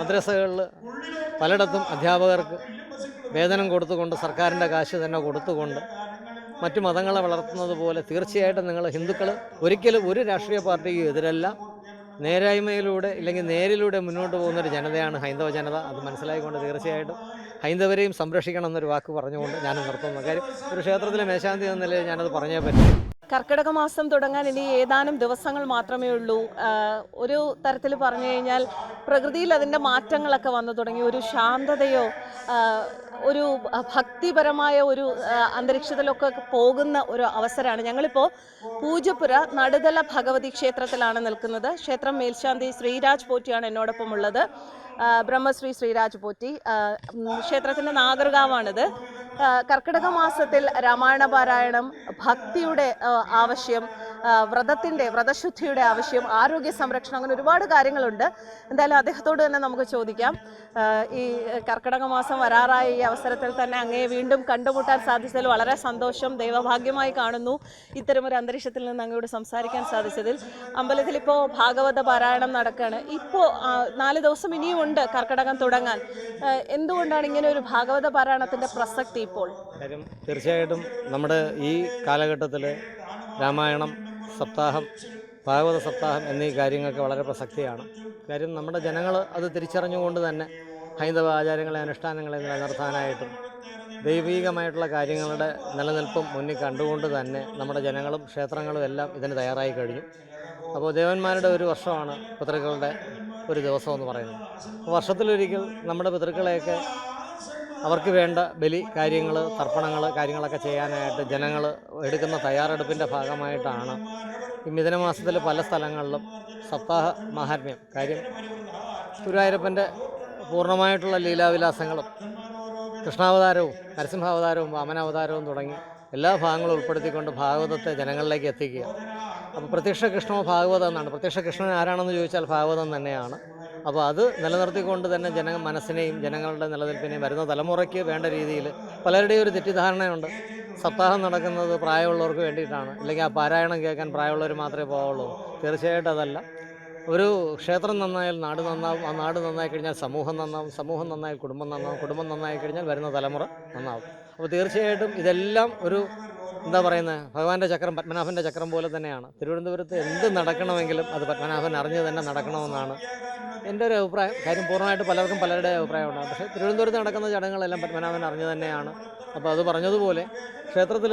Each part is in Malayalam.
മദ്രസകളിൽ പലയിടത്തും അധ്യാപകർക്ക് വേതനം കൊടുത്തുകൊണ്ട് സർക്കാരിന്റെ കാശ് തന്നെ കൊടുത്തുകൊണ്ട് മറ്റു മതങ്ങളെ വളർത്തുന്നത് പോലെ തീർച്ചയായിട്ടും നിങ്ങൾ ഹിന്ദുക്കൾ ഒരിക്കലും ഒരു രാഷ്ട്രീയ പാർട്ടിക്കും എതിരല്ല. നേരായ്മയിലൂടെ ഇല്ലെങ്കിൽ നേരിലൂടെ മുന്നോട്ട് പോകുന്നൊരു ജനതയാണ് ഹൈന്ദവ ജനത. അത് മനസ്സിലായിക്കൊണ്ട് തീർച്ചയായിട്ടും ഹൈന്ദവരെയും സംരക്ഷിക്കണം എന്നൊരു വാക്ക് പറഞ്ഞുകൊണ്ട് ഞാൻ നിർത്തുന്നു. കാര്യം ഒരു ക്ഷേത്രത്തിലെ മേശാന്തി എന്ന നിലയിൽ ഞാനത് പറഞ്ഞേ പറ്റും. കർക്കിടക മാസം തുടങ്ങാൻ ഇനി ഏതാനും ദിവസങ്ങൾ മാത്രമേ ഉള്ളൂ. ഒരു തരത്തിൽ പറഞ്ഞു കഴിഞ്ഞാൽ പ്രകൃതിയിൽ അതിന്റെ മാറ്റങ്ങളൊക്കെ വന്നു തുടങ്ങി. ഒരു ശാന്തതയോ ഒരു ഭക്തിപരമായ ഒരു അന്തരീക്ഷത്തിലൊക്കെ പോകുന്ന ഒരു അവസരമാണ്. ഞങ്ങളിപ്പോൾ പൂജപ്പുര നടുതല ഭഗവതി ക്ഷേത്രത്തിലാണ് നിൽക്കുന്നത്. ക്ഷേത്രം മേൽശാന്തി ശ്രീരാജ് പോറ്റിയാണ് എന്നോടൊപ്പം ഉള്ളത്. ബ്രഹ്മശ്രീ ശ്രീരാജ് പോറ്റി. ക്ഷേത്രത്തിന്റെ നാഗർകാവാണിത്. ആഹ് കർക്കിടക മാസത്തിൽ രാമായണ പാരായണം ഭക്തിയുടെ ആവശ്യം. വ്രതത്തിന്റെ വ്രതശുദ്ധിയുടെ ആവശ്യം ആരോഗ്യ സംരക്ഷണം അങ്ങനെ ഒരുപാട് കാര്യങ്ങളുണ്ട്. എന്തായാലും അദ്ദേഹത്തോട് തന്നെ നമുക്ക് ചോദിക്കാം. ഈ കർക്കിടക മാസം വരാറായ ഈ അവസരത്തിൽ തന്നെ അങ്ങയെ വീണ്ടും കണ്ടുമുട്ടാൻ സാധിച്ചതിൽ വളരെ സന്തോഷം. ദൈവഭാഗ്യമായി കാണുന്നു. ഇത്തരമൊരു അന്തരീക്ഷത്തിൽ നിന്ന് അങ്ങയോട് സംസാരിക്കാൻ സാധിച്ചതിൽ. അമ്പലത്തിൽ ഇപ്പോൾ ഭാഗവത പാരായണം നടക്കുകയാണ് ഇപ്പോൾ നാല് ദിവസം ഇനിയുമുണ്ട് കർക്കിടകം തുടങ്ങാൻ. എന്തുകൊണ്ടാണ് ഇങ്ങനെ ഒരു ഭാഗവത പാരായണത്തിന്റെ പ്രസക്തി ഇപ്പോൾ? തീർച്ചയായിട്ടും നമ്മുടെ ഈ കാലഘട്ടത്തിൽ രാമായണം സപ്താഹം ഭാഗവത സപ്താഹം എന്നീ കാര്യങ്ങൾക്ക് വളരെ പ്രസക്തിയാണ്. കാര്യം നമ്മുടെ ജനങ്ങൾ അത് തിരിച്ചറിഞ്ഞുകൊണ്ട് തന്നെ ഹൈന്ദവ ആചാരങ്ങളെ അനുഷ്ഠാനങ്ങളെ നിലനിർത്താനായിട്ടും ദൈവീകമായിട്ടുള്ള കാര്യങ്ങളുടെ നിലനിൽപ്പും മുന്നിൽ കണ്ടുകൊണ്ട് തന്നെ നമ്മുടെ ജനങ്ങളും ക്ഷേത്രങ്ങളും എല്ലാം ഇതിന് തയ്യാറായി കഴിഞ്ഞു. അപ്പോൾ ദേവന്മാരുടെ ഒരു വർഷമാണ് പിതൃക്കളുടെ ഒരു ദിവസം എന്ന് പറയുന്നത്. വർഷത്തിലൊരിക്കൽ നമ്മുടെ പിതൃക്കളെയൊക്കെ അവർക്ക് വേണ്ട ബലി കാര്യങ്ങൾ തർപ്പണങ്ങൾ കാര്യങ്ങളൊക്കെ ചെയ്യാനായിട്ട് ജനങ്ങൾ എടുക്കുന്ന തയ്യാറെടുപ്പിന്റെ ഭാഗമായിട്ടാണ് ഈ മിഥുനമാസത്തിൽ പല സ്ഥലങ്ങളിലും സപ്താഹ മാഹാത്മ്യം. കാര്യം ഗുരുവായൂരപ്പന്റെ പൂർണമായിട്ടുള്ള ലീലാവിലാസങ്ങളും കൃഷ്ണാവതാരവും നരസിംഹാവതാരവും വാമനാവതാരവും തുടങ്ങി എല്ലാ ഭാഗങ്ങളും ഉൾപ്പെടുത്തിക്കൊണ്ട് ഭാഗവതത്തെ ജനങ്ങളിലേക്ക് എത്തിക്കുക. അപ്പോൾ പ്രത്യക്ഷ കൃഷ്ണോ ഭാഗവതം എന്നാണ്. പ്രത്യക്ഷ കൃഷ്ണൻ ആരാണെന്ന് ചോദിച്ചാൽ ഭാഗവതം തന്നെയാണ്. അപ്പോൾ അത് നിലനിർത്തിക്കൊണ്ട് തന്നെ ജന മനസ്സിനെയും ജനങ്ങളുടെ നിലനിൽപ്പിനെയും വരുന്ന തലമുറയ്ക്ക് വേണ്ട രീതിയിൽ പലരുടെയും ഒരു തെറ്റിദ്ധാരണയുണ്ട്. സപ്താഹം നടക്കുന്നത് പ്രായമുള്ളവർക്ക് വേണ്ടിയിട്ടാണ്. അല്ലെങ്കിൽ ആ പാരായണം കേൾക്കാൻ പ്രായമുള്ളവർ മാത്രമേ പോവുള്ളൂ തീർച്ചയായിട്ടും അതല്ല. ഒരു ക്ഷേത്രം നന്നായാൽ നാട് നന്നാവും ആ നാട് നന്നായി കഴിഞ്ഞാൽ സമൂഹം നന്നാവും സമൂഹം നന്നായാൽ കുടുംബം നന്നാവും കുടുംബം നന്നായി കഴിഞ്ഞാൽ വരുന്ന തലമുറ നന്നാവും. അപ്പോൾ തീർച്ചയായിട്ടും ഇതെല്ലാം ഒരു എന്താ പറയുന്നത് ഭഗവാന്റെ ചക്രം പത്മനാഭന്റെ ചക്രം പോലെ തന്നെയാണ്. തിരുവനന്തപുരത്ത് എന്ത് നടക്കണമെങ്കിലും അത് പത്മനാഭൻ അറിഞ്ഞ് തന്നെ നടക്കണമെന്നാണ് എന്റെ ഒരു അഭിപ്രായം. കാര്യം പൂർണമായിട്ട് പലർക്കും പലരുടെ അഭിപ്രായമുണ്ടാകും പക്ഷേ തിരുവനന്തപുരത്ത് നടക്കുന്ന ചടങ്ങുകളെല്ലാം പത്മനാഭൻ അറിഞ്ഞു തന്നെയാണ്. അപ്പോൾ അത് പറഞ്ഞതുപോലെ ക്ഷേത്രത്തിൽ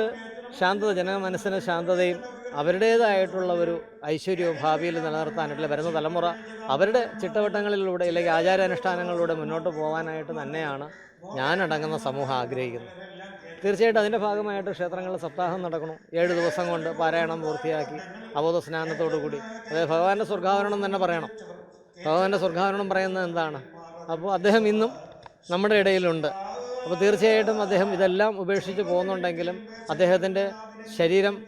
ശാന്തത ജനമനസ്സിന് ശാന്തതയും അവരുടേതായിട്ടുള്ള ഒരു ഐശ്വര്യവും ഭാവിയിൽ നിലനിർത്താനായിട്ടുള്ള വരുന്ന തലമുറ അവരുടെ ചിട്ടവട്ടങ്ങളിലൂടെ അല്ലെങ്കിൽ ആചാരാനുഷ്ഠാനങ്ങളിലൂടെ മുന്നോട്ട് പോകാനായിട്ട് തന്നെയാണ് ഞാനടങ്ങുന്ന സമൂഹം ആഗ്രഹിക്കുന്നത്. തീർച്ചയായിട്ടും അതിന്റെ ഭാഗമായിട്ട് ക്ഷേത്രങ്ങളിൽ സപ്താഹം നടക്കണം ഏഴ് ദിവസം കൊണ്ട് പാരായണം പൂർത്തിയാക്കി അവബോധ സ്നാനത്തോടു കൂടി. അതായത് ഭഗവാന്റെ സ്വർഗാവരണം തന്നെ പറയണം. ഭഗവാന്റെ സ്വർഗാവരണം പറയുന്നത് എന്താണ്? അപ്പോൾ അദ്ദേഹം ഇന്നും നമ്മുടെ ഇടയിലുണ്ട്. അപ്പോൾ തീർച്ചയായിട്ടും അദ്ദേഹം ഇതെല്ലാം ഉപേക്ഷിച്ച് പോകുന്നുണ്ടെങ്കിലും അദ്ദേഹത്തിന്റെ ശരീരം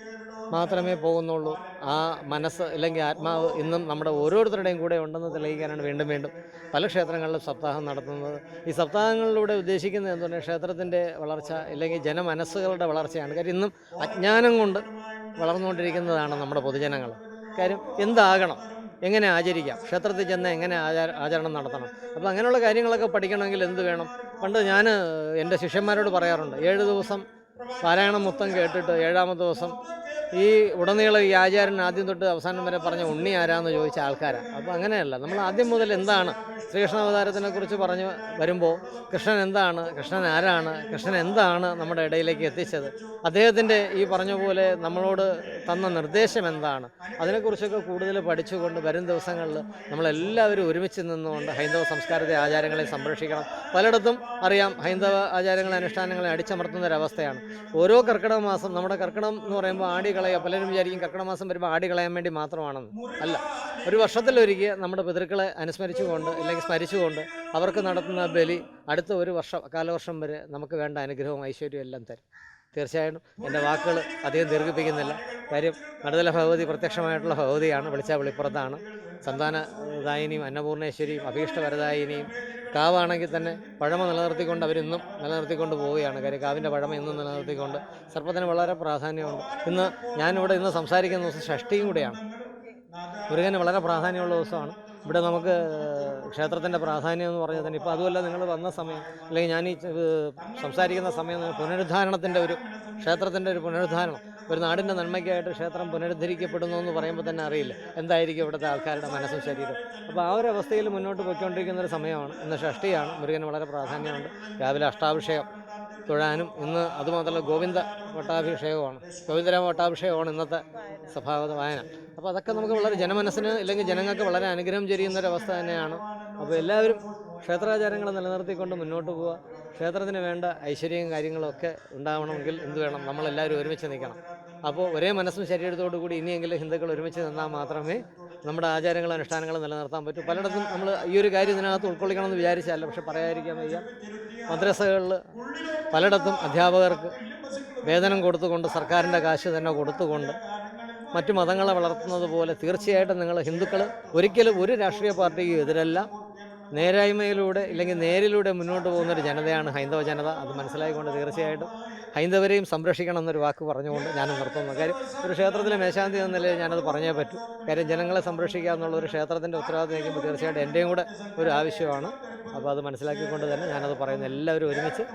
മാത്രമേ പോകുന്നുള്ളൂ. ആ മനസ്സ് അല്ലെങ്കിൽ ആത്മാവ് ഇന്നും നമ്മുടെ ഓരോരുത്തരുടെയും കൂടെ ഉണ്ടെന്ന് തെളിയിക്കാനാണ് വീണ്ടും വീണ്ടും പല ക്ഷേത്രങ്ങളിലും സപ്താഹം നടത്തുന്നത്. ഈ സപ്താഹങ്ങളിലൂടെ ഉദ്ദേശിക്കുന്നത് എന്താണ് ക്ഷേത്രത്തിന്റെ വളർച്ച അല്ലെങ്കിൽ ജനമനസ്സുകളുടെ വളർച്ചയാണ്. കാര്യം ഇന്നും അജ്ഞാനം കൊണ്ട് വളർന്നുകൊണ്ടിരിക്കുന്നതാണ് നമ്മുടെ പൊതുജനങ്ങൾ. കാര്യം എന്താകണം? എങ്ങനെ ആചരിക്കാം? ക്ഷേത്രത്തിൽ ചെന്ന് എങ്ങനെ ആചാര ആചരണം നടത്തണം? അപ്പോൾ അങ്ങനെയുള്ള കാര്യങ്ങളൊക്കെ പഠിക്കണമെങ്കിൽ എന്ത് വേണം? പണ്ട് ഞാൻ എന്റെ ശിഷ്യന്മാരോട് പറയാറുണ്ട് ഏഴ് ദിവസം പാരായണം മൊത്തം കേട്ടിട്ട് ഏഴാമത്തെ ദിവസം ഈ ഉടനീളം ഈ ആചാരൻ ആദ്യം തൊട്ട് അവസാനം വരെ പറഞ്ഞ ഉണ്ണി ആരാന്ന് ചോദിച്ച ആൾക്കാരാണ് അപ്പോൾ അങ്ങനെയല്ല. നമ്മൾ ആദ്യം മുതൽ എന്താണ് ശ്രീകൃഷ്ണ അവതാരത്തിനെ കുറിച്ച് പറഞ്ഞു വരുമ്പോൾ കൃഷ്ണൻ എന്താണ് കൃഷ്ണൻ ആരാണ് കൃഷ്ണൻ എന്താണ് നമ്മുടെ ഇടയിലേക്ക് എത്തിച്ചത്? അദ്ദേഹത്തിന്റെ ഈ പറഞ്ഞ പോലെ നമ്മളോട് തന്ന നിർദ്ദേശം എന്താണ്? അതിനെക്കുറിച്ചൊക്കെ കൂടുതൽ പഠിച്ചുകൊണ്ട് വരും ദിവസങ്ങളിൽ നമ്മളെല്ലാവരും ഒരുമിച്ച് നിന്നുകൊണ്ട് ഹൈന്ദവ സംസ്കാരത്തെ ആചാരങ്ങളെ സംരക്ഷിക്കണം. പലയിടത്തും അറിയാം ഹൈന്ദവ ആചാരങ്ങളെ അനുഷ്ഠാനങ്ങളെ അടിച്ചമർത്തുന്ന ഒരവസ്ഥയാണ് ഓരോ കർക്കിടക മാസം നമ്മുടെ കർക്കിടകം എന്ന് പറയുമ്പോൾ ആടി കളയുക പലരും വിചാരിക്കും കർക്കിടക മാസം വരുമ്പോൾ ആടി കളയാൻ വേണ്ടി മാത്രമാണെന്ന്. അല്ല ഒരു വർഷത്തിലൊരിക്കൽ നമ്മുടെ പിതൃക്കളെ അനുസ്മരിച്ചുകൊണ്ട് അല്ലെങ്കിൽ സ്മരിച്ചുകൊണ്ട് അവർക്ക് നടത്തുന്ന ബലി അടുത്ത ഒരു വർഷം കാലവർഷം വരെ നമുക്ക് വേണ്ട അനുഗ്രഹവും ഐശ്വര്യവും എല്ലാം തരും. തീർച്ചയായിട്ടും എന്റെ വാക്കുകൾ അധികം ദീർഘിപ്പിക്കുന്നില്ല. കാര്യം നടുതല ഭഗവതി പ്രത്യക്ഷമായിട്ടുള്ള ഭഗവതിയാണ്. വിളിച്ച വെളിപ്പുറത്താണ്. സന്താനദായിനിയും അന്നപൂർണേശ്വരിയും അഭീഷ്ടവരദായിനിയും കാവാണെങ്കിൽ തന്നെ പഴമ നിലനിർത്തിക്കൊണ്ട് അവരിന്നും നിലനിർത്തിക്കൊണ്ട് പോവുകയാണ്. കാര്യം കാവിന്റെ പഴമ ഇന്നും നിലനിർത്തിക്കൊണ്ട് സർപ്പത്തിന് വളരെ പ്രാധാന്യമുണ്ട്. ഇന്ന് ഞാനിവിടെ ഇന്ന് സംസാരിക്കുന്ന ദിവസം ഷഷ്ടിയും കൂടെയാണ്. മുരുകന് വളരെ പ്രാധാന്യമുള്ള ദിവസമാണ്. ഇവിടെ നമുക്ക് ക്ഷേത്രത്തിന്റെ പ്രാധാന്യം എന്ന് പറഞ്ഞാൽ തന്നെ ഇപ്പോൾ അതുമല്ല നിങ്ങൾ വന്ന സമയം അല്ലെങ്കിൽ ഞാൻ ഈ സംസാരിക്കുന്ന സമയം പുനരുദ്ധാരണത്തിന്റെ ഒരു ക്ഷേത്രത്തിന്റെ ഒരു പുനരുദ്ധാരണം. ഒരു നാടിന്റെ നന്മയ്ക്കായിട്ട് ക്ഷേത്രം പുനരുദ്ധരിക്കപ്പെടുന്നു എന്ന് പറയുമ്പോൾ തന്നെ അറിയില്ല. എന്തായിരിക്കും ഇവിടുത്തെ ആൾക്കാരുടെ മനസ്സും ശരീരവും. അപ്പോൾ ആ ഒരു അവസ്ഥയിൽ മുന്നോട്ട് പോയിക്കൊണ്ടിരിക്കുന്ന ഒരു സമയമാണ്. ഇന്ന് ഷഷ്ടിയാണ് മുരുകന് വളരെ പ്രാധാന്യമുണ്ട്. രാവിലെ അഷ്ടാഭിഷേകം. തൊഴാനും ഇന്ന് അതുമാത്രമല്ല ഗോവിന്ദ വട്ടാഭിഷേകമാണ് ഗോവിന്ദരാമ വട്ടാഭിഷേകമാണ് ഇന്നത്തെ സഭാഗത വായന. അപ്പോൾ അതൊക്കെ നമുക്ക് വളരെ ജനമനസ്സിന് അല്ലെങ്കിൽ ജനങ്ങൾക്ക് വളരെ അനുഗ്രഹം ചെയ്യുന്നൊരവസ്ഥ തന്നെയാണ്. അപ്പോൾ എല്ലാവരും ക്ഷേത്രാചാരങ്ങൾ നിലനിർത്തിക്കൊണ്ട് മുന്നോട്ട് പോവുക. ക്ഷേത്രത്തിന് വേണ്ട ഐശ്വര്യവും കാര്യങ്ങളും ഒക്കെ ഉണ്ടാവണമെങ്കിൽ എന്ത് വേണം? നമ്മളെല്ലാവരും ഒരുമിച്ച് നിൽക്കണം. അപ്പോൾ ഒരേ മനസ്സും ശരീരത്തോടു കൂടി ഇനിയെങ്കിലും ഹിന്ദുക്കൾ ഒരുമിച്ച് നിന്നാൽ മാത്രമേ നമ്മുടെ ആചാരങ്ങളും അനുഷ്ഠാനങ്ങളും നിലനിർത്താൻ പറ്റൂ. പലയിടത്തും നമ്മൾ ഈ ഒരു കാര്യം ഇതിനകത്ത് ഉൾക്കൊള്ളിക്കണമെന്ന് വിചാരിച്ചല്ല പക്ഷെ പറയാതിരിക്കാൻ വയ്യ. മദ്രസകളിൽ പലയിടത്തും അധ്യാപകർക്ക് വേതനം കൊടുത്തുകൊണ്ട് സർക്കാരിന്റെ കാശ് തന്നെ കൊടുത്തുകൊണ്ട് മറ്റു മതങ്ങളെ വളർത്തുന്നത് പോലെ തീർച്ചയായിട്ടും നിങ്ങൾ ഹിന്ദുക്കൾ ഒരിക്കലും ഒരു രാഷ്ട്രീയ പാർട്ടിക്കും എതിരല്ല. നേരായ്മയിലൂടെ ഇല്ലെങ്കിൽ നേരിലൂടെ മുന്നോട്ട് പോകുന്ന ഒരു ജനതയാണ് ഹൈന്ദവ ജനത. അത് മനസ്സിലായിക്കൊണ്ട് തീർച്ചയായിട്ടും ഹൈന്ദവരെയും സംരക്ഷിക്കണം എന്നൊരു വാക്ക് പറഞ്ഞുകൊണ്ട് ഞാൻ നിർത്തുന്നു. കാര്യം ഒരു ക്ഷേത്രത്തിലെ മേശാന്തി എന്ന നിലയിൽ ഞാനത് പറഞ്ഞേ പറ്റൂ. കാര്യം ജനങ്ങളെ സംരക്ഷിക്കുക എന്നുള്ള ഒരു ക്ഷേത്രത്തിന്റെ ഉത്തരവാദിത്വം നിൽക്കുമ്പോൾ തീർച്ചയായിട്ടും എന്റെയും കൂടെ ഒരു ആവശ്യമാണ്. അപ്പോൾ അത് മനസ്സിലാക്കിക്കൊണ്ട് തന്നെ ഞാനത് പറയുന്നു. എല്ലാവരും ഒരുമിച്ച്.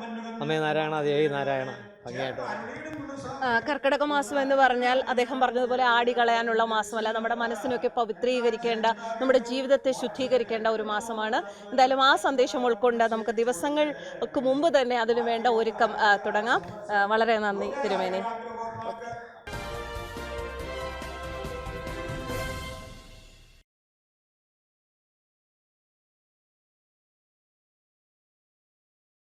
അമ്മേ നാരായണ ദേവി നാരായണ ഭംഗിയായിട്ട് കർക്കിടക മാസം എന്ന് പറഞ്ഞാൽ അദ്ദേഹം പറഞ്ഞതുപോലെ ആടി കളയാനുള്ള മാസമല്ല. നമ്മുടെ മനസ്സിനൊക്കെ പവിത്രീകരിക്കേണ്ട നമ്മുടെ ജീവിതത്തെ ശുദ്ധീകരിക്കേണ്ട ഒരു മാസമാണ്. എന്തായാലും ആ സന്ദേശം ഉൾക്കൊണ്ട് നമുക്ക് ദിവസങ്ങൾക്ക് മുമ്പ് തന്നെ അതിനു വേണ്ട ഒരുക്കം തുടങ്ങാം. വളരെ നന്ദി തിരുമേനി.